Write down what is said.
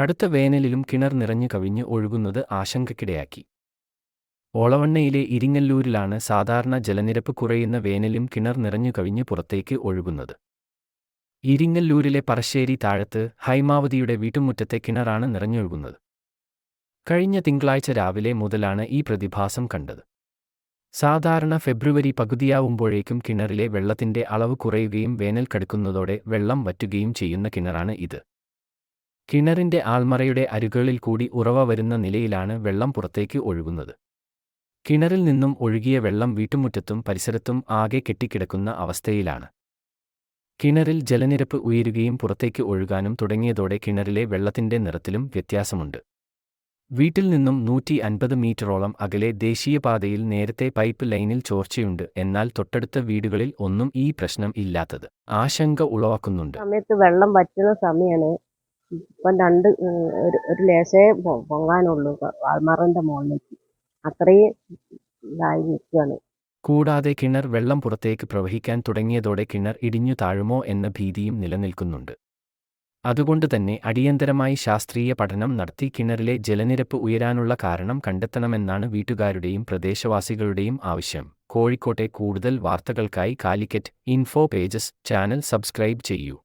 കടുത്ത വേനലിലും കിണർ നിറഞ്ഞു കവിഞ്ഞ് ഒഴുകുന്നത് ആശങ്കക്കിടയാക്കി. ഓളവണ്ണയിലെ ഇരിങ്ങല്ലൂരിലാണ് സാധാരണ ജലനിരപ്പ് കുറയുന്ന വേനലും കിണർ നിറഞ്ഞു കവിഞ്ഞ് പുറത്തേക്ക് ഒഴുകുന്നത്. ഇരിങ്ങല്ലൂരിലെ പറശ്ശേരി താഴത്ത് ഹൈമാവതിയുടെ വീട്ടുമുറ്റത്തെ കിണറാണ് നിറഞ്ഞൊഴുകുന്നത്. കഴിഞ്ഞ തിങ്കളാഴ്ച രാവിലെ മുതലാണ് ഈ പ്രതിഭാസം കണ്ടത്. സാധാരണ ഫെബ്രുവരി പകുതിയാവുമ്പോഴേക്കും കിണറിലെ വെള്ളത്തിന്റെ അളവ് കുറയുകയും വേനൽ കടുക്കുന്നതോടെ വെള്ളം വറ്റുകയും ചെയ്യുന്ന കിണറാണ് ഇത്. കിണറിന്റെ ആൽമറയുടെ അരുകളിൽ കൂടി ഉറവ വരുന്ന നിലയിലാണ് വെള്ളം പുറത്തേക്ക് ഒഴുകുന്നത്. കിണറിൽ നിന്നും ഒഴുകിയ വെള്ളം വീട്ടുമുറ്റത്തും പരിസരത്തും ആകെ കെട്ടിക്കിടക്കുന്ന അവസ്ഥയിലാണ്. കിണറിൽ ജലനിരപ്പ് ഉയരുകയും പുറത്തേക്ക് ഒഴുകാനും തുടങ്ങിയതോടെ കിണറിലെ വെള്ളത്തിന്റെ നിറത്തിലും വ്യത്യാസമുണ്ട്. വീട്ടിൽ നിന്നും നൂറ്റി അൻപത് മീറ്ററോളം അകലെ ദേശീയപാതയിൽ നേരത്തെ പൈപ്പ് ലൈനിൽ ചോർച്ചയുണ്ട്. എന്നാൽ തൊട്ടടുത്ത വീടുകളിൽ ഒന്നും ഈ പ്രശ്നം ഇല്ലാത്തത്. ആശങ്ക ഉളവാക്കുന്നുണ്ട്. സമയത്ത് വെള്ളം പറ്റുന്ന സമയമാണ് ഇപ്പം രണ്ട് ഒരു ഒരു ലേശേ പൊങ്ങാനുള്ളൂ. വാൾമറന്റെ മുകളിലേക്ക് അത്രയും ഇതായി നിൽക്കുകയാണ് കൂടാതെ കിണർ വെള്ളം പുറത്തേക്ക് പ്രവഹിക്കാൻ തുടങ്ങിയതോടെ കിണർ ഇടിഞ്ഞു താഴുമോ എന്ന ഭീതിയും നിലനിൽക്കുന്നുണ്ട്. അതുകൊണ്ട് തന്നെ അടിയന്തരമായി ശാസ്ത്രീയ പഠനം നടത്തി കിണറിലെ ജലനിരപ്പ് ഉയരാനുള്ള കാരണം കണ്ടെത്തണമെന്നാണ് വീട്ടുകാരുടെയും പ്രദേശവാസികളുടെയും ആവശ്യം. കോഴിക്കോട്ടെ കൂടുതൽ വാർത്തകൾക്കായി Calicut info pages channel subscribe ചെയ്യൂ.